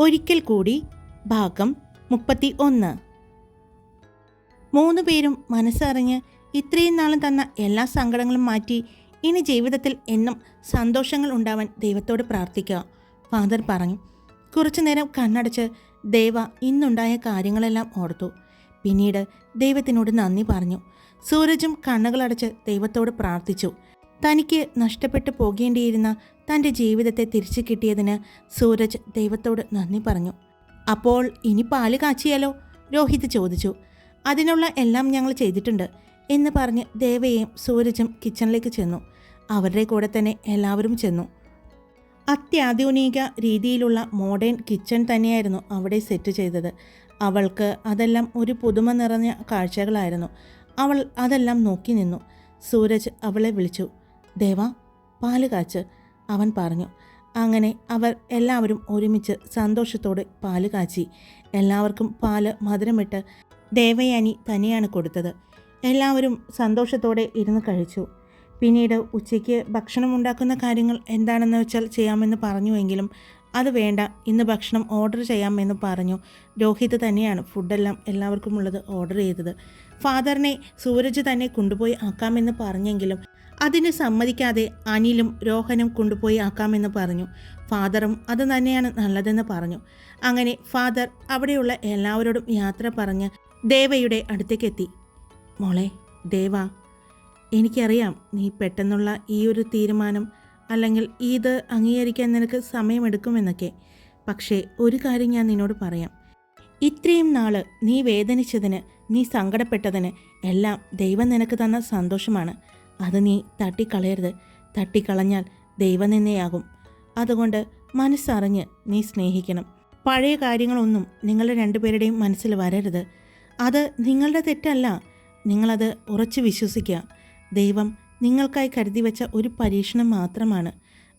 ഒരിക്കൽ കൂടി ഭാഗം മുപ്പത്തി ഒന്ന് മൂന്ന് പേരും മനസ്സറിഞ്ഞ് ഇത്രയും നാളും തന്ന എല്ലാ സങ്കടങ്ങളും മാറ്റി ഇനി ജീവിതത്തിൽ എന്നും സന്തോഷങ്ങൾ ഉണ്ടാവാൻ ദൈവത്തോട് പ്രാർത്ഥിക്കുക. ഫാദർ പറഞ്ഞു കുറച്ചു നേരം കണ്ണടച്ച് ദേവ ഇന്നുണ്ടായ കാര്യങ്ങളെല്ലാം ഓർത്തു. പിന്നീട് ദൈവത്തിനോട് നന്ദി പറഞ്ഞു. സൂരജും കണ്ണുകളടച്ച് ദൈവത്തോട് പ്രാർത്ഥിച്ചു. തനിക്ക് നഷ്ടപ്പെട്ടു പോകേണ്ടിയിരുന്ന തന്റെ ജീവിതത്തെ തിരിച്ചു കിട്ടിയതിന് സൂരജ് ദൈവത്തോട് നന്ദി പറഞ്ഞു. അപ്പോൾ ഇനി പാൽ കാച്ചിയാലോ? രോഹിത് ചോദിച്ചു. അതിനുള്ള എല്ലാം ഞങ്ങൾ ചെയ്തിട്ടുണ്ട് എന്ന് പറഞ്ഞ് ദേവയും സൂരജും കിച്ചണിലേക്ക് ചെന്നു. അവരുടെ കൂടെ തന്നെ എല്ലാവരും ചെന്നു. അത്യാധുനിക രീതിയിലുള്ള മോഡേൺ കിച്ചൺ തന്നെയായിരുന്നു അവിടെ സെറ്റ് ചെയ്തത്. അവൾക്ക് അതെല്ലാം ഒരു പുതുമ നിറഞ്ഞ കാഴ്ചകളായിരുന്നു. അവൾ അതെല്ലാം നോക്കി നിന്നു. സൂരജ് അവളെ വിളിച്ചു. ദേവ പാൽ കാച്ച്. അവൻ പറഞ്ഞു അങ്ങനെ അവർ എല്ലാവരും ഒരുമിച്ച് സന്തോഷത്തോടെ പാൽ കാച്ചി. എല്ലാവർക്കും പാൽ മധുരമിട്ട് ദേവയാനി തന്നെയാണ് കൊടുത്തത്. എല്ലാവരും സന്തോഷത്തോടെ ഇരുന്ന് കഴിച്ചു. പിന്നീട് ഉച്ചയ്ക്ക് ഭക്ഷണം ഉണ്ടാക്കുന്ന കാര്യങ്ങൾ എന്താണെന്ന് വെച്ചാൽ ചെയ്യാമെന്ന് പറഞ്ഞുവെങ്കിലും അത് വേണ്ട ഇന്ന് ഭക്ഷണം ഓർഡർ ചെയ്യാമെന്ന് പറഞ്ഞു. രോഹിത് തന്നെയാണ് ഫുഡെല്ലാം എല്ലാവർക്കും ഉള്ളത് ഓർഡർ ചെയ്തത്. ഫാദറിനെ സൂരജ് തന്നെ കൊണ്ടുപോയി ആക്കാമെന്ന് പറഞ്ഞെങ്കിലും അതിന് സമ്മതിക്കാതെ അനിലും രോഹനും കൊണ്ടുപോയി ആക്കാമെന്ന് പറഞ്ഞു. ഫാദറും അത് തന്നെയാണ് നല്ലതെന്ന് പറഞ്ഞു. അങ്ങനെ ഫാദർ അവിടെയുള്ള എല്ലാവരോടും യാത്ര പറഞ്ഞ് ദേവയുടെ അടുത്തേക്കെത്തി. മോളെ ദേവ എനിക്കറിയാം നീ പെട്ടെന്നുള്ള ഈ ഒരു തീരുമാനം അല്ലെങ്കിൽ ഇത് അംഗീകരിക്കാൻ നിനക്ക് സമയമെടുക്കുമെന്നൊക്കെ. പക്ഷേ ഒരു കാര്യം ഞാൻ നിന്നോട് പറയാം. ഇത്രയും നാൾ നീ വേദനിച്ചതിന് നീ സങ്കടപ്പെട്ടതിന് എല്ലാം ദൈവം നിനക്ക് തന്ന സന്തോഷമാണ്. അത് നീ തട്ടിക്കളയരുത്. തട്ടിക്കളഞ്ഞാൽ ദൈവം നിന്നെയാകും. അതുകൊണ്ട് മനസ്സറിഞ്ഞ് നീ സ്നേഹിക്കണം. പഴയ കാര്യങ്ങളൊന്നും നിങ്ങളുടെ രണ്ടുപേരുടെയും മനസ്സിൽ വരരുത്. അത് നിങ്ങളുടെ തെറ്റല്ല. നിങ്ങളത് ഉറച്ചു വിശ്വസിക്കുക. ദൈവം നിങ്ങൾക്കായി കരുതി വെച്ച ഒരു പരീക്ഷണം മാത്രമാണ്.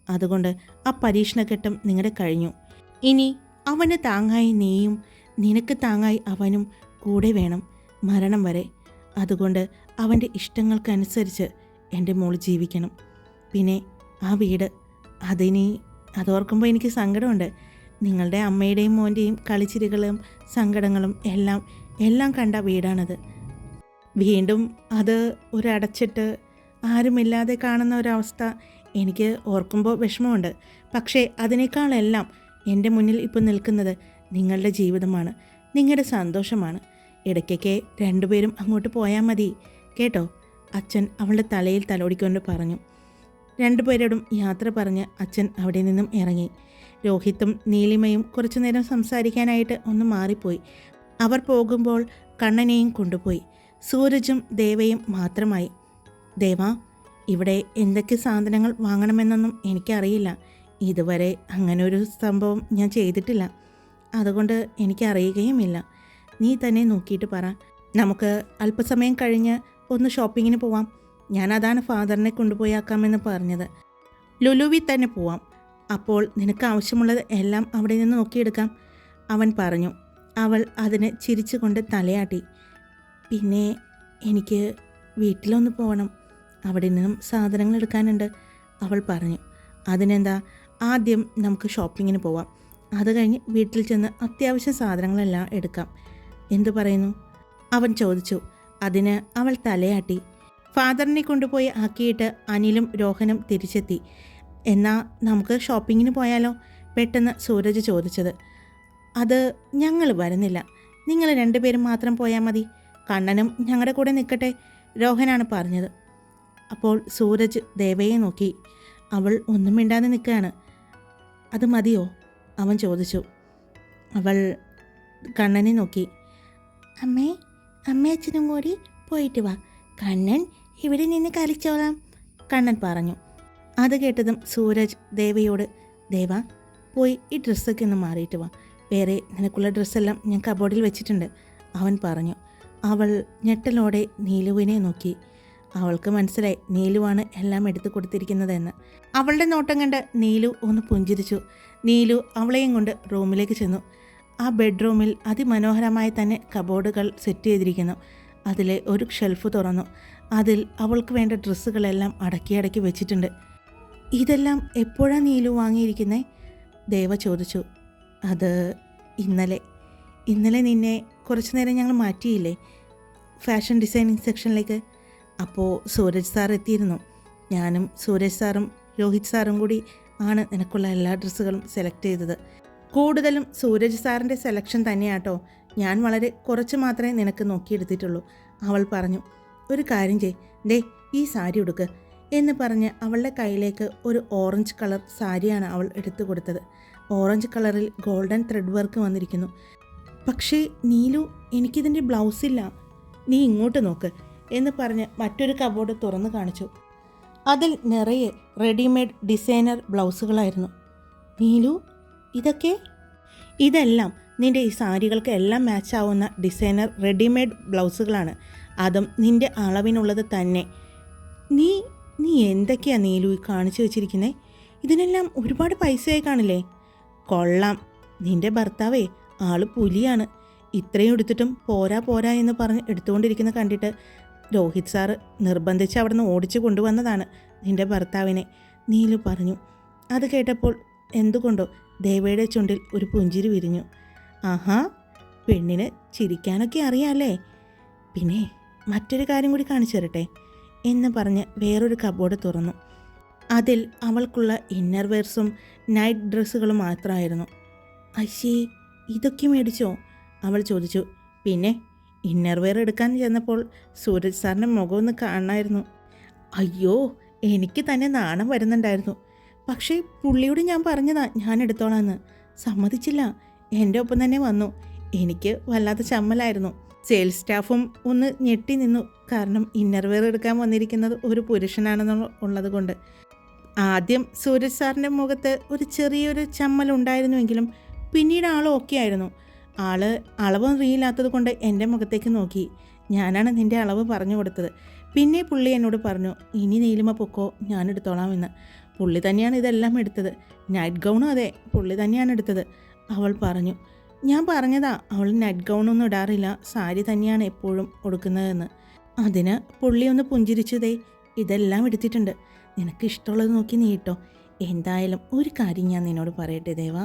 അതുകൊണ്ട് ആ പരീക്ഷണഘട്ടം നിങ്ങളുടെ കഴിഞ്ഞു. ഇനി അവന് താങ്ങായി നീയും നിനക്ക് താങ്ങായി അവനും കൂടെ വേണം മരണം വരെ. അതുകൊണ്ട് അവന്റെ ഇഷ്ടങ്ങൾക്കനുസരിച്ച് എന്റെ മോൾ ജീവിക്കണം. പിന്നെ ആ വീട് അതിനി അതോർക്കുമ്പോൾ എനിക്ക് സങ്കടമുണ്ട്. നിങ്ങളുടെ അമ്മയുടെയും മോന്റെയും കളിച്ചിരികളും സങ്കടങ്ങളും എല്ലാം എല്ലാം കണ്ട വീടാണത്. വീണ്ടും അത് ഒരടച്ചിട്ട് ആരുമില്ലാതെ കാണുന്ന ഒരവസ്ഥ എനിക്ക് ഓർക്കുമ്പോൾ വിഷമമുണ്ട്. പക്ഷേ അതിനേക്കാളെല്ലാം എന്റെ മുന്നിൽ ഇപ്പോൾ നിൽക്കുന്നത് നിങ്ങളുടെ ജീവിതമാണ്. നിങ്ങളുടെ സന്തോഷമാണ്. ഇടയ്ക്കൊക്കെ രണ്ടുപേരും അങ്ങോട്ട് പോയാൽ മതി. കേട്ടോ? അച്ഛൻ അവളുടെ തലയിൽ തലോടിക്കൊണ്ട് പറഞ്ഞു. രണ്ടുപേരോടും യാത്ര പറഞ്ഞ് അച്ഛൻ അവിടെ നിന്നും ഇറങ്ങി. രോഹിത്തും നീലിമയും കുറച്ചു നേരം സംസാരിക്കാനായിട്ട് ഒന്ന് മാറിപ്പോയി. അവർ പോകുമ്പോൾ കണ്ണനെയും കൊണ്ടുപോയി. സൂരജും ദേവയും മാത്രമായി. ദേവ ഇവിടെ എന്തൊക്കെ സാധനങ്ങൾ വാങ്ങണമെന്നൊന്നും എനിക്കറിയില്ല. ഇതുവരെ അങ്ങനൊരു സംഭവം ഞാൻ ചെയ്തിട്ടില്ല. അതുകൊണ്ട് എനിക്കറിയുകയുമില്ല. നീ തന്നെ നോക്കിയിട്ട് പറ. നമുക്ക് അല്പസമയം കഴിഞ്ഞ് ഒന്ന് ഷോപ്പിങ്ങിന് പോവാം. ഞാൻ അതാണ് ഫാദറിനെ കൊണ്ടുപോയാക്കാമെന്ന് പറഞ്ഞത്. ലുലുവിൽ തന്നെ പോവാം. അപ്പോൾ നിനക്ക് ആവശ്യമുള്ളത് എല്ലാം അവിടെ നിന്ന് നോക്കിയെടുക്കാം. അവൻ പറഞ്ഞു. അവൾ അതിന് ചിരിച്ചുകൊണ്ട് തലയാട്ടി. പിന്നെ എനിക്ക് വീട്ടിലൊന്ന് പോകണം. അവിടെ നിന്നും സാധനങ്ങൾ എടുക്കാനുണ്ട്. അവൾ പറഞ്ഞു. അതിനെന്താ? ആദ്യം നമുക്ക് ഷോപ്പിങ്ങിന് പോവാം. അത് കഴിഞ്ഞ് വീട്ടിൽ ചെന്ന് അത്യാവശ്യ സാധനങ്ങളെല്ലാം എടുക്കാം. എന്തു പറയുന്നു? അവൻ ചോദിച്ചു. അതിന് അവൾ തലയാട്ടി. ഫാദറിനെ കൊണ്ടുപോയി ആക്കിയിട്ട് അനിലും രോഹനും തിരിച്ചെത്തി. എന്നാ നമുക്ക് ഷോപ്പിങ്ങിന് പോയാലോ? പെട്ടെന്ന് സൂരജ് ചോദിച്ചത്. അത് ഞങ്ങൾ വരുന്നില്ല. നിങ്ങൾ രണ്ടുപേരും മാത്രം പോയാൽ മതി. കണ്ണനും ഞങ്ങളുടെ കൂടെ നിൽക്കട്ടെ രോഹനാണ് പറഞ്ഞത്. അപ്പോൾ സൂരജ് ദേവയെ നോക്കി. അവൾ ഒന്നും മിണ്ടാതെ നിൽക്കുകയാണ്. അത് മതിയോ? അവൻ ചോദിച്ചു. അവൾ കണ്ണനെ നോക്കി. അമ്മേ അമ്മ അച്ഛനും കൂടി പോയിട്ട് വാ. കണ്ണൻ ഇവിടെ നിന്ന് കളിച്ചോളാം. കണ്ണൻ പറഞ്ഞു. അത് കേട്ടതും സൂരജ് ദേവയോട് ദേവ പോയി ഈ ഡ്രസ്സൊക്കെ ഒന്ന് മാറിയിട്ട് വാ. വേറെ നിനക്കുള്ള ഡ്രസ്സെല്ലാം ഞാൻ കബോർഡിൽ വെച്ചിട്ടുണ്ട് അവൻ പറഞ്ഞു. അവൾ ഞെട്ടലോടെ നീലുവിനെ നോക്കി. അവൾക്ക് മനസ്സിലായി നീലുവാണ് എല്ലാം എടുത്തു കൊടുത്തിരിക്കുന്നതെന്ന്. അവളുടെ നോട്ടം കണ്ട് നീലു ഒന്ന് പുഞ്ചിരിച്ചു. നീലു അവളെയും കൊണ്ട് റൂമിലേക്ക് ചെന്നു. ആ ബെഡ്റൂമിൽ അതിമനോഹരമായി തന്നെ കബോർഡുകൾ സെറ്റ് ചെയ്തിരിക്കുന്നു. അതിലെ ഒരു ഷെൽഫ് തുറന്നു. അതിൽ അവൾക്ക് വേണ്ട ഡ്രസ്സുകളെല്ലാം അടക്കി അടക്കി വെച്ചിട്ടുണ്ട്. ഇതെല്ലാം എപ്പോഴാ നീലു വാങ്ങിയിരിക്കുന്നേ? ദേവ ചോദിച്ചു. അത് ഇന്നലെ. ഇന്നലെ നിന്നെ കുറച്ച് നേരം ഞങ്ങൾ മാറ്റിയില്ലേ? ഫാഷൻ ഡിസൈനിങ് സെക്ഷനിലേക്ക്. അപ്പോൾ സൂരജ് സാർ എത്തിയിരുന്നു. ഞാനും സൂരജ് സാറും രോഹിത് സാറും കൂടി ആണ് നിനക്കുള്ള എല്ലാ ഡ്രസ്സുകളും സെലക്ട് ചെയ്തത്. കൂടുതലും സൂരജ് സാറിന്റെ സെലക്ഷൻ തന്നെയാട്ടോ. ഞാൻ വളരെ കുറച്ച് മാത്രമേ നിനക്ക് നോക്കിയെടുത്തിട്ടുള്ളൂ. അവൾ പറഞ്ഞു ഒരു കാര്യം ചെയ് ദേ ഈ സാരി ഉടുക്ക് എന്ന് പറഞ്ഞ് അവളുടെ കയ്യിലേക്ക് ഒരു ഓറഞ്ച് കളർ സാരിയാണ് അവൾ എടുത്തു കൊടുത്തത്. ഓറഞ്ച് കളറിൽ ഗോൾഡൻ ത്രെഡ് വർക്ക് വന്നിരിക്കുന്നു. പക്ഷേ നീലു എനിക്കിതിന്റെ ബ്ലൗസ് ഇല്ല. നീ ഇങ്ങോട്ട് നോക്ക് എന്ന് പറഞ്ഞ് മറ്റൊരു കബോർഡ് തുറന്നു കാണിച്ചു. അതിൽ നിറയെ റെഡിമെയ്ഡ് ഡിസൈനർ ബ്ലൗസുകളായിരുന്നു നീലു ഇതൊക്കെ? ഇതെല്ലാം നിന്റെ ഈ സാരികൾക്ക് എല്ലാം മാച്ചാവുന്ന ഡിസൈനർ റെഡിമെയ്ഡ് ബ്ലൗസുകളാണ്. അതും നിന്റെ അളവിനുള്ളത് തന്നെ. നീ നീ എന്തൊക്കെയാ നീലു കാണിച്ചു വെച്ചിരിക്കുന്നത് ഇതിനെല്ലാം ഒരുപാട് പൈസയായി കാണില്ലേ? കൊള്ളാം. നിന്റെ ഭർത്താവേ ആൾ പുലിയാണ്. ഇത്രയും എടുത്തിട്ടും പോരാ പോരാ എന്ന് പറഞ്ഞ് എടുത്തുകൊണ്ടിരിക്കുന്ന കണ്ടിട്ട് രോഹിത് സാറ് നിർബന്ധിച്ച് അവിടുന്ന് ഓടിച്ചു കൊണ്ടുവന്നതാണ് നിന്റെ ഭർത്താവിനെ. നീലു പറഞ്ഞു അത് കേട്ടപ്പോൾ എന്തുകൊണ്ടോ ദേവയുടെ ചുണ്ടിൽ ഒരു പുഞ്ചിരി വിരിഞ്ഞു. ആഹാ പെണ്ണിന് ചിരിക്കാനൊക്കെ അറിയാമല്ലേ പിന്നെ മറ്റൊരു കാര്യം കൂടി കാണിച്ചു തരട്ടെ എന്ന് പറഞ്ഞ് വേറൊരു കബോർഡ് തുറന്നു. അതിൽ അവൾക്കുള്ള ഇന്നർ വെയർസും നൈറ്റ് ഡ്രസ്സുകളും മാത്രമായിരുന്നു. അശ്ശേ ഇതൊക്കെ മേടിച്ചോ? അവൾ ചോദിച്ചു. പിന്നെ ഇന്നർ വെയർ എടുക്കാൻ ചെന്നപ്പോൾ സൂരജ് സാറിന്റെ മുഖമൊന്ന് കാണണമായിരുന്നു. അയ്യോ എനിക്ക് തന്നെ നാണം വരുന്നുണ്ടായിരുന്നു. പക്ഷേ പുള്ളിയോട് ഞാൻ പറഞ്ഞതാ ഞാൻ എടുത്തോളാന്ന്. സമ്മതിച്ചില്ല. എന്റെ ഒപ്പം തന്നെ വന്നു. എനിക്ക് വല്ലാത്ത ചമ്മലായിരുന്നു. സെയിൽസ് സ്റ്റാഫും ഒന്ന് ഞെട്ടി നിന്നു. കാരണം ഇന്നർവെയർ എടുക്കാൻ വന്നിരിക്കുന്നത് ഒരു പുരുഷനാണെന്ന് ഉള്ളത് കൊണ്ട്. ആദ്യം സൂരജ് സാറിന്റെ മുഖത്ത് ഒരു ചെറിയൊരു ചമ്മൽ ഉണ്ടായിരുന്നുവെങ്കിലും പിന്നീട് ആൾ ഓക്കെ ആയിരുന്നു. ആൾ അളവ് അറിയില്ലാത്തത് കൊണ്ട് എന്റെ മുഖത്തേക്ക് നോക്കി. ഞാനാണ് നിന്റെ അളവ് പറഞ്ഞു കൊടുത്തത്. പിന്നെ പുള്ളി എന്നോട് പറഞ്ഞു ഇനി നീലിമ പൊക്കോ ഞാൻ എടുത്തോളാമെന്ന് പുള്ളി തന്നെയാണ് ഇതെല്ലാം എടുത്തത്. നൈറ്റ് ഗൗണും അതെ പുള്ളി തന്നെയാണ് എടുത്തത്. അവൾ പറഞ്ഞു ഞാൻ പറഞ്ഞതാ അവൾ നൈറ്റ് ഗൗണൊന്നും ഇടാറില്ല സാരി തന്നെയാണ് എപ്പോഴും കൊടുക്കുന്നതെന്ന്. അതിന് പുള്ളി ഒന്ന് പുഞ്ചിരിച്ചതേ ഇതെല്ലാം എടുത്തിട്ടുണ്ട്. നിനക്ക് ഇഷ്ടമുള്ളത് നോക്കി നീ ഇട്ടോ. എന്തായാലും ഒരു കാര്യം ഞാൻ നിന്നോട് പറയട്ടെ ദേവ.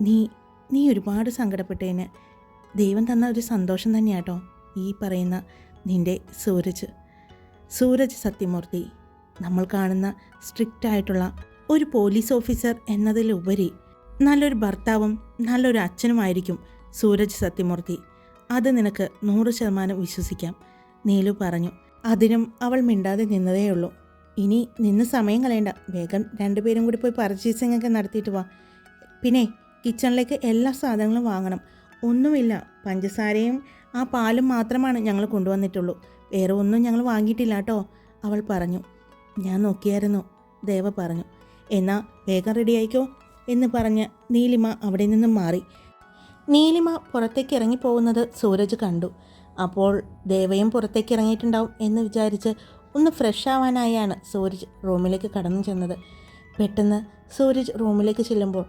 നീ നീ ഒരുപാട് സങ്കടപ്പെട്ടതിന് ദൈവം തന്ന ഒരു സന്തോഷം തന്നെയാട്ടോ ഈ പറയുന്ന നിന്റെ സൂരജ്. സൂരജ് സത്യമൂർത്തി. നമ്മൾ കാണുന്ന സ്ട്രിക്റ്റ് ആയിട്ടുള്ള ഒരു പോലീസ് ഓഫീസർ എന്നതിലുപരി നല്ലൊരു ഭർത്താവും നല്ലൊരു അച്ഛനുമായിരിക്കും സൂരജ് സത്യമൂർത്തി. അത് നിനക്ക് നൂറ് ശതമാനം വിശ്വസിക്കാം. നീലു പറഞ്ഞു. അതിനും അവൾ മിണ്ടാതെ നിന്നതേയുള്ളൂ. ഇനി നിന്ന് സമയം കളയണ്ട. വേഗം രണ്ടുപേരും കൂടി പോയി പർച്ചേസിംഗ് ഒക്കെ നടത്തിയിട്ട് വാ. പിന്നെ കിച്ചണിലേക്ക് എല്ലാ സാധനങ്ങളും വാങ്ങണം. ഒന്നുമില്ല. പഞ്ചസാരയും ആ പാലും മാത്രമാണ് ഞങ്ങൾ കൊണ്ടുവന്നിട്ടുള്ളൂ. വേറെ ഒന്നും ഞങ്ങൾ വാങ്ങിയിട്ടില്ല കേട്ടോ. അവൾ പറഞ്ഞു. ഞാൻ നോക്കിയായിരുന്നു. ദേവ പറഞ്ഞു എന്നാ വേഗം റെഡിയായിക്കോ എന്ന് പറഞ്ഞ് നീലിമ അവിടെ നിന്നും മാറി. നീലിമ പുറത്തേക്ക് ഇറങ്ങിപ്പോകുന്നത് സൂരജ് കണ്ടു. അപ്പോൾ ദേവയും പുറത്തേക്ക് ഇറങ്ങിയിട്ടുണ്ടാവും എന്ന് വിചാരിച്ച് ഒന്ന് ഫ്രഷ് ആവാനായാണ് സൂരജ് റൂമിലേക്ക് കടന്നു ചെന്നത്. പെട്ടെന്ന് സൂരജ് റൂമിലേക്ക് ചെല്ലുമ്പോൾ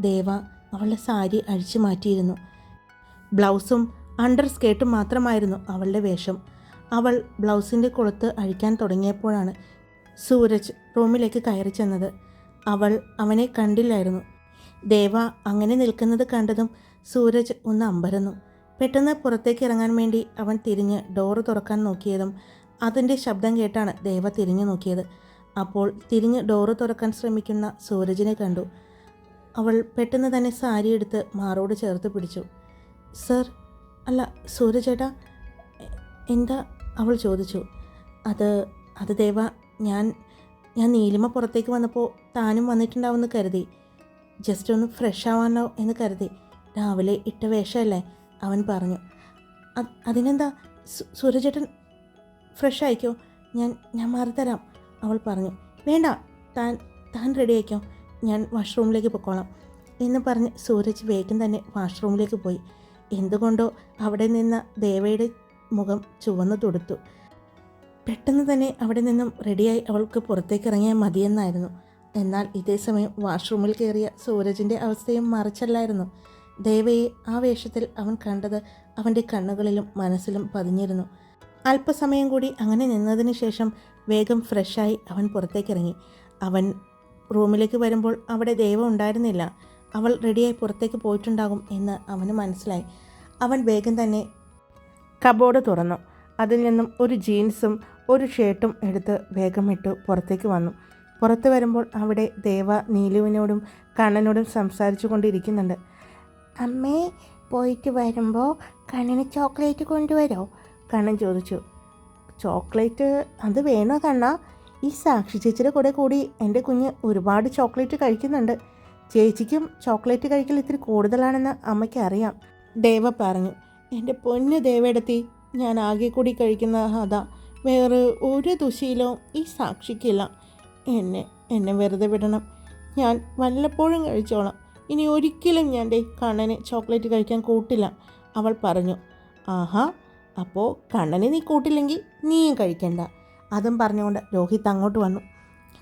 ദേവ അവളുടെ സാരി അഴിച്ചു മാറ്റിയിരുന്നു. ബ്ലൗസും അണ്ടർ സ്കേർട്ടും മാത്രമായിരുന്നു അവളുടെ വേഷം. അവൾ ബ്ലൗസിന്റെ കൊളുത്ത് അഴിക്കാൻ തുടങ്ങിയപ്പോഴാണ് സൂരജ് റൂമിലേക്ക് കയറി ചെന്നത്. അവൾ അവനെ കണ്ടില്ലായിരുന്നു. ദേവ അങ്ങനെ നിൽക്കുന്നത് കണ്ടതും സൂരജ് ഒന്ന് അമ്പരന്നു. പെട്ടെന്ന് പുറത്തേക്ക് ഇറങ്ങാൻ വേണ്ടി അവൻ തിരിഞ്ഞ് ഡോറ് തുറക്കാൻ നോക്കിയതും അതിന്റെ ശബ്ദം കേട്ടാണ് ദേവ തിരിഞ്ഞു നോക്കിയത്. അപ്പോൾ തിരിഞ്ഞ് ഡോറ് തുറക്കാൻ ശ്രമിക്കുന്ന സൂരജിനെ കണ്ടു. അവൾ പെട്ടെന്ന് തന്നെ സാരി എടുത്ത് മാറോട് ചേർത്ത് പിടിച്ചു. സർ അല്ല സൂരജേട്ടാ എന്താ? അവൾ ചോദിച്ചു. അത് അത് ദേവ ഞാൻ ഞാൻ നീലിമ പുറത്തേക്ക് വന്നപ്പോൾ താനും വന്നിട്ടുണ്ടാവുമെന്ന് കരുതി. ജസ്റ്റ് ഒന്ന് ഫ്രഷ് ആവാനോ എന്ന് കരുതി. രാവിലെ ഇട്ട വേഷമല്ലേ? അവൻ പറഞ്ഞു. അതിനെന്താ? സൂരജേട്ടൻ ഫ്രഷ് ആയിക്കോ? ഞാൻ ഞാൻ മാറിത്തരാം അവൾ പറഞ്ഞു. വേണ്ട താൻ താൻ റെഡി ആയിക്കോ? ഞാൻ വാഷ്റൂമിലേക്ക് പൊക്കോളാം എന്ന് പറഞ്ഞ് സൂരജ് വേഗം തന്നെ വാഷ്റൂമിലേക്ക് പോയി. എന്തുകൊണ്ടോ അവിടെ നിന്ന് ദേവയുടെ മുഖം ചുവന്നു തൊടുത്തു. പെട്ടെന്ന് തന്നെ അവിടെ നിന്നും റെഡിയായി അവൾക്ക് പുറത്തേക്ക് ഇറങ്ങിയാൽ മതിയെന്നായിരുന്നു. എന്നാൽ ഇതേ സമയം വാഷ്റൂമിൽ കയറിയ സൂരജിന്റെ അവസ്ഥയും മറിച്ചല്ലായിരുന്നു. ദേവയെ ആ വേഷത്തിൽ അവൻ കണ്ടത് അവന്റെ കണ്ണുകളിലും മനസ്സിലും പതിഞ്ഞിരുന്നു. അല്പസമയം കൂടി അങ്ങനെ നിന്നതിന് ശേഷം വേഗം ഫ്രഷായി അവൻ പുറത്തേക്കിറങ്ങി അവൻ റൂമിലേക്ക് വരുമ്പോൾ അവിടെ ദേവ ഉണ്ടായിരുന്നില്ല. അവൾ റെഡിയായി പുറത്തേക്ക് പോയിട്ടുണ്ടാകും എന്ന് അവന് മനസ്സിലായി. അവൻ വേഗം തന്നെ കബോർഡ് തുറന്നു. അതിൽ നിന്നും ഒരു ജീൻസും ഒരു ഷർട്ടും എടുത്ത് വേഗമിട്ട് പുറത്തേക്ക് വന്നു. പുറത്ത് വരുമ്പോൾ അവിടെ ദേവ നീലുവിനോടും കണ്ണനോടും സംസാരിച്ചു കൊണ്ടിരിക്കുന്നുണ്ട്. അമ്മേ പോയിട്ട് വരുമ്പോൾ കണ്ണിന് ചോക്ലേറ്റ് കൊണ്ടുവരോ? കണ്ണൻ ചോദിച്ചു. ചോക്ലേറ്റ്? അത് വേണോ കണ്ണ? ഈ സാക്ഷി ചേച്ചിയുടെ കൂടെ കൂടി എന്റെ കുഞ്ഞ് ഒരുപാട് ചോക്ലേറ്റ് കഴിക്കുന്നുണ്ട്. ചേച്ചിക്കും ചോക്ലേറ്റ് കഴിക്കൽ ഇത്തിരി കൂടുതലാണെന്ന് അമ്മയ്ക്ക് അറിയാം. ദേവ പറഞ്ഞു. എന്റെ പൊന്ന് ദേവയെടുത്തി ഞാൻ ആകെ കൂടി കഴിക്കുന്ന അതാ. വേറെ ഒരു ദുശീലവും ഈ സാക്ഷിക്കില്ല. എന്നെ എന്നെ വെറുതെ വിടണം. ഞാൻ വല്ലപ്പോഴും കഴിച്ചോളാം. ഇനി ഒരിക്കലും ഞാൻ ദേ കണ്ണന് ചോക്ലേറ്റ് കഴിക്കാൻ കൂട്ടില്ല. അവൾ പറഞ്ഞു ആഹാ അപ്പോൾ കണ്ണനെ നീ കൂട്ടില്ലെങ്കിൽ നീയും കഴിക്കണ്ട. അതും പറഞ്ഞുകൊണ്ട് രോഹിത് അങ്ങോട്ട് വന്നു.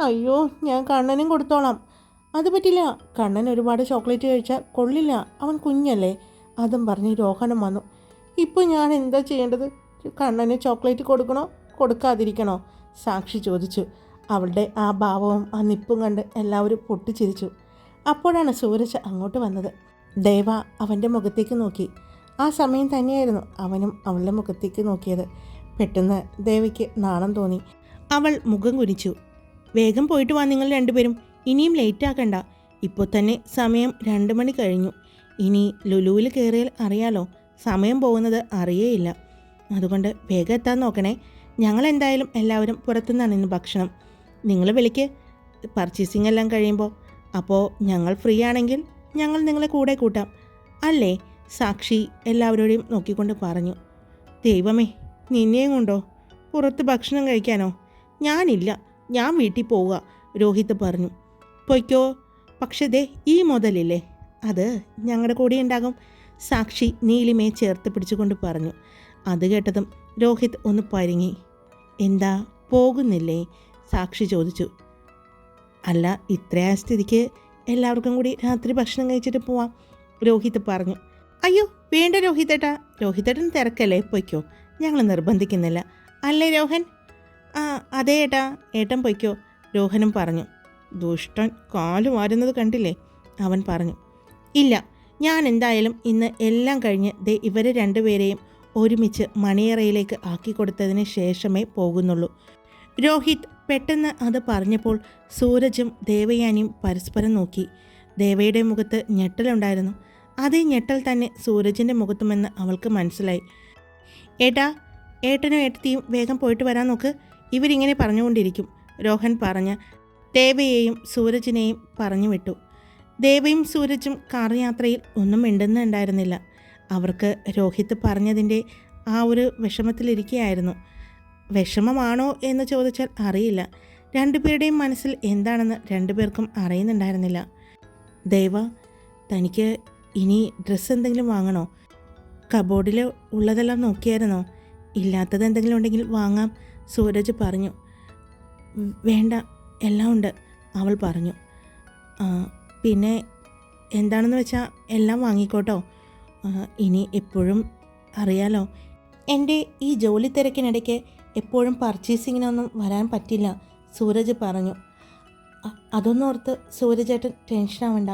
അയ്യോ ഞാൻ കണ്ണനും കൊടുത്തോളാം. അത് പറ്റില്ല. കണ്ണൻ ഒരുപാട് ചോക്ലേറ്റ് കഴിച്ചാൽ കൊള്ളില്ല. അവൻ കുഞ്ഞല്ലേ. അതും പറഞ്ഞ് രോഹനം വന്നു. ഇപ്പോൾ ഞാൻ എന്താ ചെയ്യേണ്ടത്? കണ്ണന് ചോക്ലേറ്റ് കൊടുക്കണോ? കൊടുക്കാതിരിക്കണോ? സാക്ഷി ചോദിച്ചു. അവളുടെ ആ ഭാവവും ആ നിപ്പും കണ്ട് എല്ലാവരും പൊട്ടിച്ചിരിച്ചു. അപ്പോഴാണ് സൂരജ് അങ്ങോട്ട് വന്നത്. ദേവ അവന്റെ മുഖത്തേക്ക് നോക്കി. ആ സമയം തന്നെയായിരുന്നു അവനും അവളുടെ മുഖത്തേക്ക് നോക്കിയത്. പെട്ടെന്ന് ദേവയ്ക്ക് നാണം തോന്നി. അവൾ മുഖം കുനിച്ചു. വേഗം പോയിട്ട് വാ നിങ്ങൾ രണ്ടുപേരും. ഇനിയും ലേറ്റ് ആക്കണ്ട. ഇപ്പോൾ തന്നെ സമയം രണ്ട് മണി കഴിഞ്ഞു. ഇനി ലുലുവിൽ കയറിയാൽ അറിയാലോ. സമയം പോകുന്നത് അറിയേയില്ല. അതുകൊണ്ട് വേഗം എത്താൻ നോക്കണേ. ഞങ്ങൾ എന്തായാലും എല്ലാവരും പുറത്തുനിന്നാണ് ഇന്ന് ഭക്ഷണം. നിങ്ങൾ വിളിക്ക്. പർച്ചേസിംഗ് എല്ലാം കഴിയുമ്പോൾ. അപ്പോൾ ഞങ്ങൾ ഫ്രീ ആണെങ്കിൽ ഞങ്ങൾ നിങ്ങളെ കൂടെ കൂട്ടാം. അല്ലേ? സാക്ഷി എല്ലാവരോടെയും നോക്കിക്കൊണ്ട് പറഞ്ഞു. ദൈവമേ നിന്നെയും കൊണ്ടോ? പുറത്ത് ഭക്ഷണം കഴിക്കാനോ? ഞാനില്ല. ഞാൻ വീട്ടിൽ പോവുക. രോഹിത് പറഞ്ഞു. പൊയ്ക്കോ. പക്ഷേ ദേ ഈ മുതലില്ലേ? അത് ഞങ്ങളുടെ കൂടെ ഉണ്ടാകും. സാക്ഷി നീലിമയെ ചേർത്ത് പിടിച്ചുകൊണ്ട് പറഞ്ഞു. അത് കേട്ടതും രോഹിത് ഒന്ന് പരുങ്ങി. എന്താ? പോകുന്നില്ലേ? സാക്ഷി ചോദിച്ചു. അല്ല ഇത്രയാ സ്ഥിതിക്ക്. എല്ലാവർക്കും കൂടി രാത്രി ഭക്ഷണം കഴിച്ചിട്ട് പോവാം രോഹിത് പറഞ്ഞു. അയ്യോ വേണ്ട രോഹിതേട്ടാ. രോഹിതേട്ടൻ തിരക്കല്ലേ? പൊയ്ക്കോ. ഞങ്ങൾ നിർബന്ധിക്കുന്നില്ല. അല്ലേ രോഹൻ? ആ അതെ ഏട്ടാ. ഏട്ടൻ പൊയ്ക്കോ രോഹനും പറഞ്ഞു. ദുഷ്ടൻ കാലു വാരുന്നത് കണ്ടില്ലേ? അവൻ പറഞ്ഞു. ഇല്ല ഞാൻ എന്തായാലും ഇന്ന് എല്ലാം കഴിഞ്ഞ് ദേ ഇവരെ രണ്ടുപേരെയും ഒരുമിച്ച് മണിയറയിലേക്ക് ആക്കി കൊടുത്തതിന് ശേഷമേ പോകുന്നുള്ളൂ. രോഹിത് പെട്ടെന്ന് അത് പറഞ്ഞപ്പോൾ സൂരജും ദേവയാനിയും പരസ്പരം നോക്കി. ദേവയുടെ മുഖത്ത് ഞെട്ടലുണ്ടായിരുന്നു. അതേ ഞെട്ടൽ തന്നെ സൂരജിന്റെ മുഖത്തുമെന്ന് അവൾക്ക് മനസ്സിലായി. ഏട്ടാ ഏട്ടനും ഏട്ടത്തിയും വേഗം പോയിട്ട് വരാൻ നോക്ക്. ഇവരിങ്ങനെ പറഞ്ഞുകൊണ്ടിരിക്കും രോഹൻ പറഞ്ഞ് ദേവയെയും സൂരജിനെയും പറഞ്ഞു വിട്ടു. ദേവയും സൂരജും കാർ യാത്രയിൽ ഒന്നും മിണ്ടുന്നുണ്ടായിരുന്നില്ല. അവർക്ക് രോഹിത് പറഞ്ഞതിന്റെ ആ ഒരു വിഷമത്തിലിരിക്കുകയായിരുന്നു വിഷമമാണോ എന്ന് ചോദിച്ചാൽ അറിയില്ല. രണ്ടുപേരുടെയും മനസ്സിൽ എന്താണെന്ന് രണ്ടുപേർക്കും അറിയുന്നുണ്ടായിരുന്നില്ല. ദൈവ തനിക്ക് ഇനി ഡ്രസ്സ് എന്തെങ്കിലും വാങ്ങണോ? കബോർഡിൽ ഉള്ളതെല്ലാം നോക്കിയായിരുന്നോ? ഇല്ലാത്തത് എന്തെങ്കിലും ഉണ്ടെങ്കിൽ വാങ്ങാം സൂരജ് പറഞ്ഞു. വേണ്ട എല്ലാം ഉണ്ട് അവൾ പറഞ്ഞു. പിന്നെ എന്താണെന്ന് വെച്ചാൽ എല്ലാം വാങ്ങിക്കോട്ടോ. ഇനി എപ്പോഴും അറിയാലോ. എന്റെ ഈ ജോലി തിരക്കിനിടയ്ക്ക് എപ്പോഴും പർച്ചേസിങ്ങിനൊന്നും വരാൻ പറ്റില്ല സൂരജ് പറഞ്ഞു. അതൊന്നോർത്ത് സൂരജേട്ടൻ ടെൻഷൻ ആവണ്ട.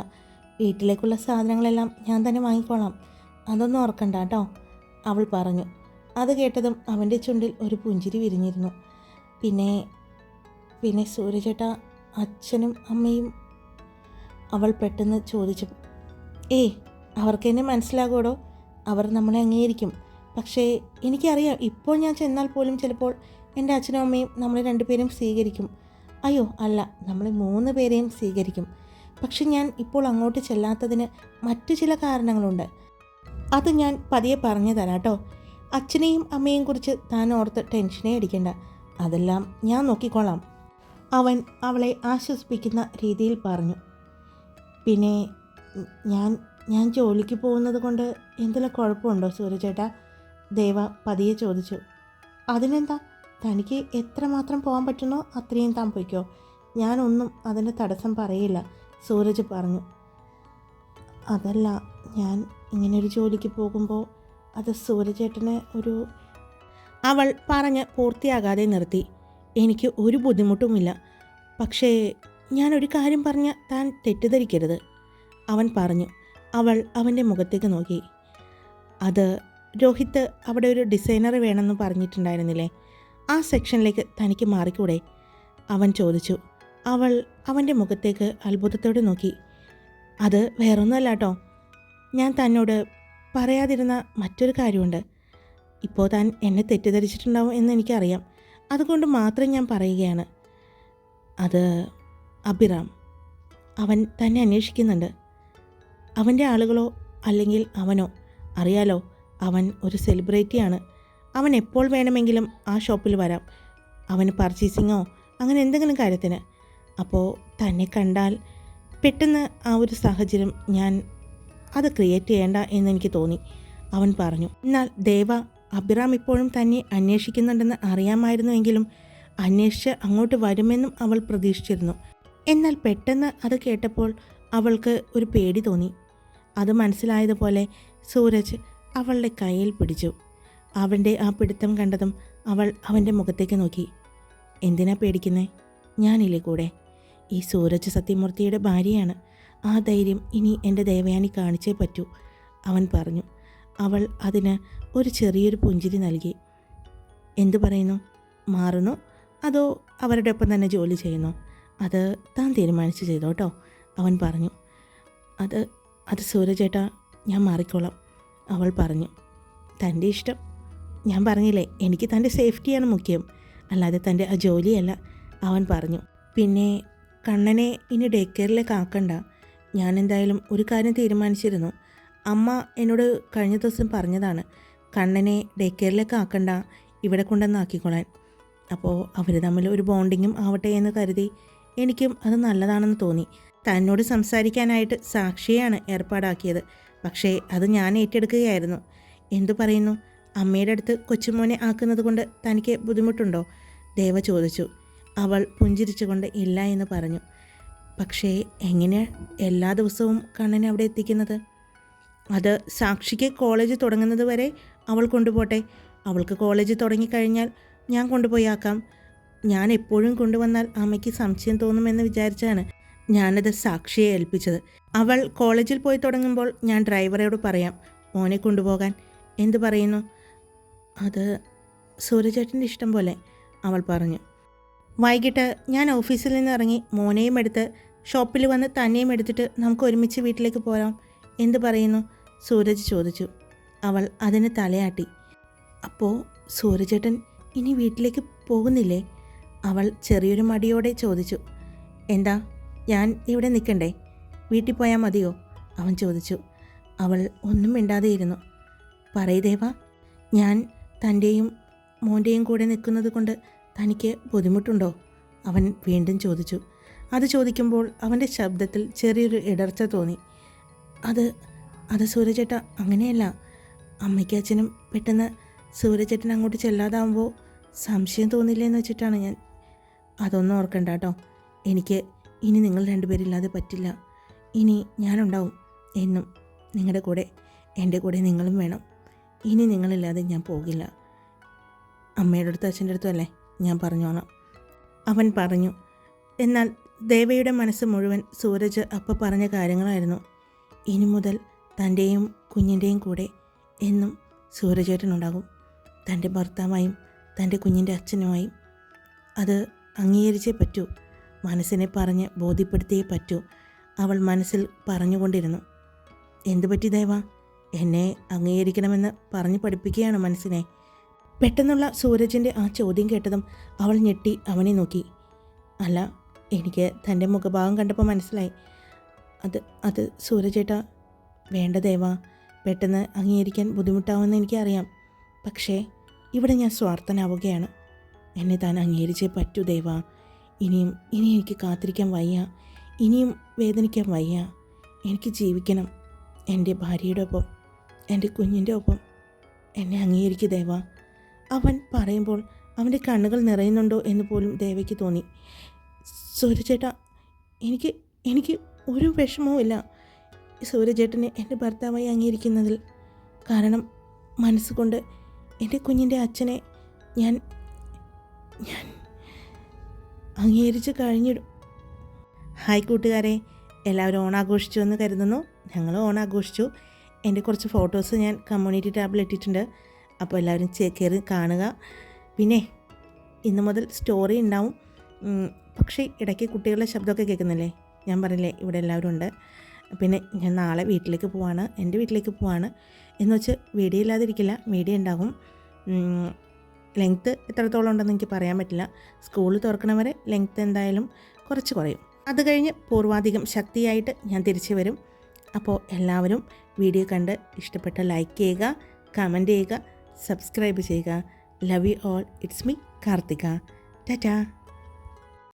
വീട്ടിലേക്കുള്ള സാധനങ്ങളെല്ലാം ഞാൻ തന്നെ വാങ്ങിക്കോളാം. അതൊന്നും ഓർക്കണ്ട കേട്ടോ അവൾ പറഞ്ഞു. അത് കേട്ടതും അവന്റെ ചുണ്ടിൽ ഒരു പുഞ്ചിരി വിരിഞ്ഞിരുന്നു. പിന്നെ പിന്നെ സൂര്യചേട്ട അച്ഛനും അമ്മയും അവൾ പെട്ടെന്ന് ചോദിച്ചു. ഏയ് അവർക്ക് എന്നെ മനസ്സിലാകൂടോ അവർ നമ്മളെ അംഗീകരിക്കും. പക്ഷേ എനിക്കറിയാം ഇപ്പോൾ ഞാൻ ചെന്നാൽ പോലും ചിലപ്പോൾ എന്റെ അച്ഛനും അമ്മയും നമ്മളെ രണ്ടുപേരും സ്വീകരിക്കും. അയ്യോ അല്ല നമ്മൾ മൂന്ന് പേരെയും സ്വീകരിക്കും. പക്ഷെ ഞാൻ ഇപ്പോൾ അങ്ങോട്ട് ചെല്ലാത്തതിന് മറ്റു ചില കാരണങ്ങളുണ്ട്. അത് ഞാൻ പതിയെ പറഞ്ഞു തരാം കേട്ടോ. അച്ഛനെയും അമ്മയെയും കുറിച്ച് താൻ ഓർത്ത് ടെൻഷനേ അടിക്കണ്ട. അതെല്ലാം ഞാൻ നോക്കിക്കോളാം. അവൻ അവളെ ആശ്വസിപ്പിക്കുന്ന രീതിയിൽ പറഞ്ഞു. പിന്നെ ഞാൻ ഞാൻ ജോലിക്ക് പോകുന്നത് കൊണ്ട് എന്തെല്ലാം കുഴപ്പമുണ്ടോ സൂര്യചേട്ടാ ദേവ പതിയെ ചോദിച്ചു. അതിനെന്താ? തനിക്ക് എത്രമാത്രം പോകാൻ പറ്റുന്നോ അത്രയും താൻ പൊയ്ക്കോ. ഞാനൊന്നും അതിന്റെ തടസ്സം പറയില്ല സൂരജ് പറഞ്ഞു. അതല്ല ഞാൻ ഇങ്ങനൊരു ജോലിക്ക് പോകുമ്പോൾ അത് സൂര്യചേട്ടന് ഒരു അവൾ പറഞ്ഞ് പൂർത്തിയാകാതെ നിർത്തി. എനിക്ക് ഒരു ബുദ്ധിമുട്ടുമില്ല. പക്ഷേ ഞാനൊരു കാര്യം പറഞ്ഞ താൻ തെറ്റിദ്ധരിക്കരുത് അവൻ പറഞ്ഞു. അവൾ അവന്റെ മുഖത്തേക്ക് നോക്കി. അത് രോഹിത്ത് അവിടെ ഒരു ഡിസൈനർ വേണമെന്ന് പറഞ്ഞിട്ടുണ്ടായിരുന്നില്ലേ? ആ സെക്ഷനിലേക്ക് തനിക്ക് മാറിക്കൂടെ? അവൻ ചോദിച്ചു. അവൾ അവന്റെ മുഖത്തേക്ക് അത്ഭുതത്തോടെ നോക്കി. അത് വേറൊന്നുമല്ല കേട്ടോ ഞാൻ തന്നോട് പറയാതിരുന്ന മറ്റൊരു കാര്യമുണ്ട്. ഇപ്പോൾ താൻ എന്നെ തെറ്റിദ്ധരിച്ചിട്ടുണ്ടാവും എന്ന് എനിക്കറിയാം. അതുകൊണ്ട് മാത്രം ഞാൻ പറയുകയാണ്. അത് അഭിറാം. അവൻ തന്നെ അന്വേഷിക്കുന്നുണ്ട്. അവന്റെ ആളുകളോ അല്ലെങ്കിൽ അവനോ? അറിയാലോ അവൻ ഒരു സെലിബ്രിറ്റിയാണ്. അവൻ എപ്പോൾ വേണമെങ്കിലും ആ ഷോപ്പിൽ വരാം. അവന് പർച്ചേസിങ്ങോ അങ്ങനെ എന്തെങ്കിലും കാര്യത്തിന്. അപ്പോൾ തന്നെ കണ്ടാൽ പെട്ടെന്ന് ആ ഒരു സാഹചര്യം ഞാൻ അത് ക്രിയേറ്റ് ചെയ്യേണ്ട എന്നെനിക്ക് തോന്നി. അവൻ പറഞ്ഞു എന്നാൽ ദേവ അഭിറാം ഇപ്പോഴും തന്നെ അന്വേഷിക്കുന്നുണ്ടെന്ന് അറിയാമായിരുന്നുവെങ്കിലും അന്വേഷിച്ച് അങ്ങോട്ട് വരുമെന്നും അവൾ പ്രതീക്ഷിച്ചിരുന്നു. എന്നാൽ പെട്ടെന്ന് അത് കേട്ടപ്പോൾ അവൾക്ക് ഒരു പേടി തോന്നി. അത് മനസ്സിലായതുപോലെ സൂരജ് അവളുടെ കയ്യിൽ പിടിച്ചു. അവന്റെ ആ പിടുത്തം കണ്ടതും അവൾ അവന്റെ മുഖത്തേക്ക് നോക്കി. എന്തിനാ പേടിക്കുന്നേ? ഞാനില്ലേ കൂടെ? ഈ സൂരജ് സത്യമൂർത്തിയുടെ ഭാര്യയാണ്. ആ ധൈര്യം ഇനി എന്റെ ദേവയാനി കാണിച്ചേ പറ്റൂ അവൻ പറഞ്ഞു. അവൾ അതിന് ഒരു ചെറിയൊരു പുഞ്ചിരി നൽകി. എന്തു പറയുന്നു? മാറുന്നു? അതോ അവരുടെ ഒപ്പം തന്നെ ജോലി ചെയ്യുന്നു? അത് താൻ തീരുമാനിച്ച് ചെയ്തോട്ടോ അവൻ പറഞ്ഞു. അത് അത് സൂരജേട്ടാ ഞാൻ മാറിക്കോളാം. അവൾ പറഞ്ഞു തന്റെ ഇഷ്ടം. ഞാൻ പറഞ്ഞില്ലേ എനിക്ക് തന്റെ സേഫ്റ്റിയാണ് മുഖ്യം. അല്ലാതെ തന്റെ ആ ജോലിയല്ല അവൻ പറഞ്ഞു. പിന്നെ കണ്ണനെ ഇനി ഡേ കെയറിലേക്ക് ആക്കണ്ട ഞാൻ എന്തായാലും ഒരു കാര്യം തീരുമാനിച്ചിരുന്നു. അമ്മ എന്നോട് കഴിഞ്ഞ ദിവസം പറഞ്ഞതാണ് കണ്ണനെ ഡേ കെയറിലേക്ക് ആക്കണ്ട ഇവിടെ കൊണ്ടുവന്ന് ആക്കിക്കൊള്ളാൻ അപ്പോൾ അവർ തമ്മിൽ ഒരു ബോണ്ടിങ്ങും ആവട്ടെ എന്ന് കരുതി എനിക്കും അത് നല്ലതാണെന്ന് തോന്നി. തന്നോട് സംസാരിക്കാനായിട്ട് സാക്ഷിയാണ് ഏർപ്പാടാക്കിയത്. പക്ഷേ അത് ഞാൻ ഏറ്റെടുക്കുകയായിരുന്നു. എന്തു പറയുന്നു? അമ്മയുടെ അടുത്ത് കൊച്ചുമോനെ ആക്കുന്നത് കൊണ്ട് തനിക്ക് ബുദ്ധിമുട്ടുണ്ടോ? ദേവ ചോദിച്ചു. അവൾ പുഞ്ചിരിച്ചുകൊണ്ട് ഇല്ല എന്ന് പറഞ്ഞു. പക്ഷേ എങ്ങനെ എല്ലാ ദിവസവും കണ്ണനെ അവിടെ എത്തിക്കുന്നത്? അത് സാക്ഷിക്ക് കോളേജ് തുടങ്ങുന്നത് വരെ അവൾ കൊണ്ടുപോട്ടെ. അവൾക്ക് കോളേജ് തുടങ്ങിക്കഴിഞ്ഞാൽ ഞാൻ കൊണ്ടുപോയി ആക്കാം ഞാൻ എപ്പോഴും കൊണ്ടുവന്നാൽ അമ്മയ്ക്ക് സംശയം തോന്നുമെന്ന് വിചാരിച്ചാണ് ഞാനത് സാക്ഷിയെ ഏൽപ്പിച്ചത്. അവൾ കോളേജിൽ പോയി തുടങ്ങുമ്പോൾ ഞാൻ ഡ്രൈവറോട് പറയാം മോനെ കൊണ്ടുപോകാൻ. എന്തു പറയുന്നു? അത് സൂര്യചേട്ടന്റെ ഇഷ്ടം പോലെ അവൾ പറഞ്ഞു. വൈകിട്ട് ഞാൻ ഓഫീസിൽ നിന്ന് ഇറങ്ങി മോനെയും എടുത്ത് ഷോപ്പിൽ വന്ന് തന്നെയും എടുത്തിട്ട് നമുക്ക് ഒരുമിച്ച് വീട്ടിലേക്ക് പോരാം എന്ത് പറയുന്നു? സൂരജ് ചോദിച്ചു. അവൾ അതിന് തലയാട്ടി. അപ്പോൾ സൂരജേട്ടൻ ഇനി വീട്ടിലേക്ക് പോകുന്നില്ലേ? അവൾ ചെറിയൊരു മടിയോടെ ചോദിച്ചു. എന്താ? ഞാൻ ഇവിടെ നിൽക്കണ്ടേ? വീട്ടിൽ പോയാൽ മതിയോ? അവൻ ചോദിച്ചു. അവൾ ഒന്നും മിണ്ടാതെയിരുന്നു പറയദേവ ഞാൻ തന്റെയും മോന്റെയും കൂടെ നിൽക്കുന്നത് കൊണ്ട് തനിക്ക് ബുദ്ധിമുട്ടുണ്ടോ? അവൻ വീണ്ടും ചോദിച്ചു. അത് ചോദിക്കുമ്പോൾ അവന്റെ ശബ്ദത്തിൽ ചെറിയൊരു ഇടർച്ച തോന്നി. അത് അത് സൂര്യചേട്ട അങ്ങനെയല്ല. അമ്മയ്ക്ക് അച്ഛനും പെട്ടെന്ന് സൂര്യചേട്ടൻ അങ്ങോട്ട് ചെല്ലാതാവുമ്പോൾ സംശയം തോന്നില്ലെന്ന് വെച്ചിട്ടാണ് ഞാൻ. അതൊന്നും ഓർക്കണ്ട കേട്ടോ. എനിക്ക് ഇനി നിങ്ങൾ രണ്ടുപേരില്ലാതെ പറ്റില്ല. ഇനി ഞാനുണ്ടാവും എന്നും നിങ്ങളുടെ കൂടെ എന്റെ കൂടെ നിങ്ങളും വേണം. ഇനി നിങ്ങളില്ലാതെ ഞാൻ പോകില്ല. അമ്മയുടെ അടുത്ത് അച്ഛന്റെ അടുത്തും അല്ലേ? ഞാൻ പറഞ്ഞോളാം. അവൻ പറഞ്ഞു എന്നാൽ ദേവയുടെ മനസ്സ് മുഴുവൻ സൂരജ് അപ്പം പറഞ്ഞ കാര്യങ്ങളായിരുന്നു. ഇനി മുതൽ തന്റെയും കുഞ്ഞിന്റെയും കൂടെ എന്നും സൂരജേട്ടനുണ്ടാകും. തന്റെ ഭർത്താവായും തന്റെ കുഞ്ഞിന്റെ അച്ഛനുമായും. അത് അംഗീകരിച്ചേ പറ്റൂ. മനസ്സിനെ പറഞ്ഞ് ബോധ്യപ്പെടുത്തിയേ പറ്റൂ. അവൾ മനസ്സിൽ പറഞ്ഞുകൊണ്ടിരുന്നു. എന്തു പറ്റി ദേവ? എന്നെ അംഗീകരിക്കണമെന്ന് പറഞ്ഞു പഠിപ്പിക്കുകയാണ് മനസ്സിനെ. പെട്ടെന്നുള്ള സൂരജിന്റെ ആ ചോദ്യം കേട്ടതും അവൾ ഞെട്ടി അവനെ നോക്കി. അല്ല എനിക്ക് തന്റെ മുഖഭാവം കണ്ടപ്പോൾ മനസ്സിലായി. അത് അത് സൂരജേട്ടാ വേണ്ട ദേവ. പെട്ടെന്ന് അംഗീകരിക്കാൻ ബുദ്ധിമുട്ടാവുമെന്ന് എനിക്കറിയാം. പക്ഷേ ഇവിടെ ഞാൻ സ്വാർത്ഥനാവുകയാണ്. എന്നെ താൻ അംഗീകരിച്ചേ പറ്റൂ ദേവ. ഇനിയും ഇനി എനിക്ക് കാത്തിരിക്കാൻ വയ്യ. ഇനിയും വേദനിക്കാൻ വയ്യ. എനിക്ക് ജീവിക്കണം. എന്റെ ഭാര്യയുടെ ഒപ്പം എന്റെ കുഞ്ഞിന്റെ ഒപ്പം. എന്നെ അംഗീകരിക്കുക ദേവ. അവൻ പറയുമ്പോൾ അവന്റെ കണ്ണുകൾ നിറയുന്നുണ്ടോ എന്ന് പോലും ദേവയ്ക്ക് തോന്നി. സൂര്യചേട്ടാ എനിക്ക് എനിക്ക് ഒരു വിഷമവും ഇല്ല. സൂര്യചേട്ടനെ എന്റെ ഭർത്താവായി അംഗീകരിക്കുന്നതിൽ കാരണം മനസ്സുകൊണ്ട് എന്റെ കുഞ്ഞിന്റെ അച്ഛനെ ഞാൻ ഞാൻ അംഗീകരിച്ച് കഴിഞ്ഞിടും. ഹായ് കൂട്ടുകാരെ എല്ലാവരും ഓണാഘോഷിച്ചു എന്ന് കരുതുന്നു. ഞങ്ങൾ ഓണാഘോഷിച്ചു. എന്റെ കുറച്ച് ഫോട്ടോസ് ഞാൻ കമ്മ്യൂണിറ്റി ടാബിൽ ഇട്ടിട്ടുണ്ട്. അപ്പോൾ എല്ലാവരും കയറി കാണുക. പിന്നെ ഇന്ന് മുതൽ സ്റ്റോറി ഉണ്ടാവും. പക്ഷേ ഇടയ്ക്ക് കുട്ടികളുടെ ശബ്ദമൊക്കെ കേൾക്കുന്നില്ലേ? ഞാൻ പറഞ്ഞില്ലേ ഇവിടെ എല്ലാവരും ഉണ്ട്. പിന്നെ ഞാൻ നാളെ വീട്ടിലേക്ക് പോവാണ്. എന്റെ വീട്ടിലേക്ക് പോവാണ്. എന്ന് വെച്ച് വീഡിയോ ഇല്ലാതിരിക്കില്ല. വീഡിയോ ഉണ്ടാകും. ലെങ്ത്ത് എത്രത്തോളം ഉണ്ടെന്ന് എനിക്ക് പറയാൻ പറ്റില്ല. സ്കൂൾ തുറക്കണവരെ ലെങ്ത്ത് എന്തായാലും കുറച്ച് കുറയും. അത് കഴിഞ്ഞ് പൂർവാധികം ശക്തിയായിട്ട് ഞാൻ തിരിച്ചു വരും. അപ്പോൾ എല്ലാവരും വീഡിയോ കണ്ട് ഇഷ്ടപ്പെട്ട ലൈക്ക് ചെയ്യുക കമന്റ് ചെയ്യുക സബ്സ്ക്രൈബ് ചെയ്യുക. Love you all it's me Karthika. Tata.